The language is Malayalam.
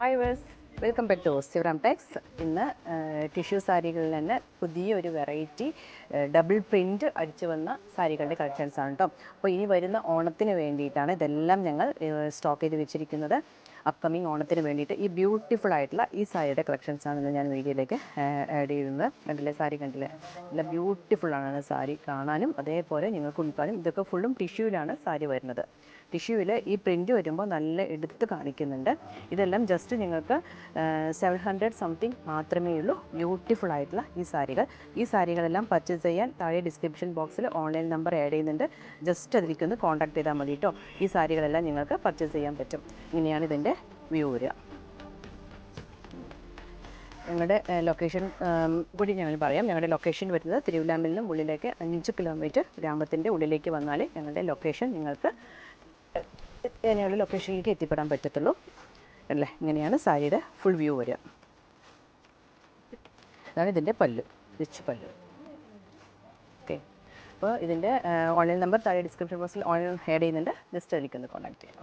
Hi viewers welcome back to Sivaram Tex ഇന്ന് ടിഷ്യൂ സാരികളിൽ തന്നെ പുതിയൊരു വെറൈറ്റി ഡബിൾ പ്രിന്റ് അടിച്ചു വന്ന സാരികളുടെ കളക്ഷൻസ് ആണ് കേട്ടോ അപ്പോൾ ഇനി വരുന്ന ഓണത്തിന് വേണ്ടിയിട്ടാണ് ഇതെല്ലാം ഞങ്ങൾ സ്റ്റോക്ക് ചെയ്ത് വെച്ചിരിക്കുന്നത്. അപ്കമിങ് ഓണത്തിന് വേണ്ടിയിട്ട് ഈ ബ്യൂട്ടിഫുൾ ആയിട്ടുള്ള ഈ സാരിയുടെ കളക്ഷൻസ് ആണ് ഞാൻ വീഡിയോയിലേക്ക് ആഡ് ചെയ്യുന്നത്. കണ്ടില്ലേ സാരി കണ്ടില്ലേ? നല്ല ബ്യൂട്ടിഫുൾ ആണ് സാരി കാണാനും അതേപോലെ നിങ്ങൾക്ക് ഉൾക്കാനും ഇതൊക്കെ ഫുള്ളും ടിഷ്യൂവിലാണ് സാരി വരുന്നത്. ടിഷ്യൂവിൽ ഈ പ്രിന്റ് വരുമ്പോൾ നല്ല എടുത്ത് കാണിക്കുന്നുണ്ട്. ഇതെല്ലാം ജസ്റ്റ് നിങ്ങൾക്ക് സെവൻ ഹൺഡ്രഡ് സംതിങ് മാത്രമേ ഉള്ളൂ. ബ്യൂട്ടിഫുൾ ആയിട്ടുള്ള ഈ സാരികൾ. ഈ സാരികളെല്ലാം പർച്ചേസ് ചെയ്യാൻ താഴെ ഡിസ്ക്രിപ്ഷൻ ബോക്സിൽ ഓൺലൈൻ നമ്പർ ആഡ് ചെയ്യുന്നുണ്ട്. ജസ്റ്റ് അതിലേക്കൊന്ന് കോൺടാക്ട് ചെയ്താൽ മതി കേട്ടോ ഈ സാരികളെല്ലാം നിങ്ങൾക്ക് പർച്ചേസ് ചെയ്യാൻ പറ്റും. ഇങ്ങനെയാണ് ഇതിന്റെ വ്യൂ വരിക. ഞങ്ങളുടെ ലൊക്കേഷൻ കൂടി ഞങ്ങൾ പറയാം. ഞങ്ങളുടെ ലൊക്കേഷൻ വരുന്നത് തിരുവില്ലാമ്പിൽ നിന്നും ഉള്ളിലേക്ക് അഞ്ച് കിലോമീറ്റർ ഗ്രാമത്തിന്റെ ഉള്ളിലേക്ക് വന്നാൽ ഞങ്ങളുടെ ലൊക്കേഷൻ നിങ്ങൾക്ക് ഞങ്ങളുടെ ലൊക്കേഷനിലേക്ക് എത്തിപ്പെടാൻ പറ്റത്തുള്ളൂ. അല്ലേ? ഇങ്ങനെയാണ് സാരിയുടെ ഫുൾ വ്യൂ വരിക. അതാണ് ഇതിന്റെ പല്ല് റിച്ച് പല്ല്. ഓക്കെ അപ്പോൾ ഇതിന്റെ ഓൺലൈൻ നമ്പർ താഴെ ഡിസ്ക്രിപ്ഷൻ ബോക്സിൽ ഓൺലൈൻ ആഡ് ചെയ്യുന്നുണ്ട്. ജസ്റ്റ് എനിക്കൊന്ന് കോൺടാക്ട് ചെയ്യാം.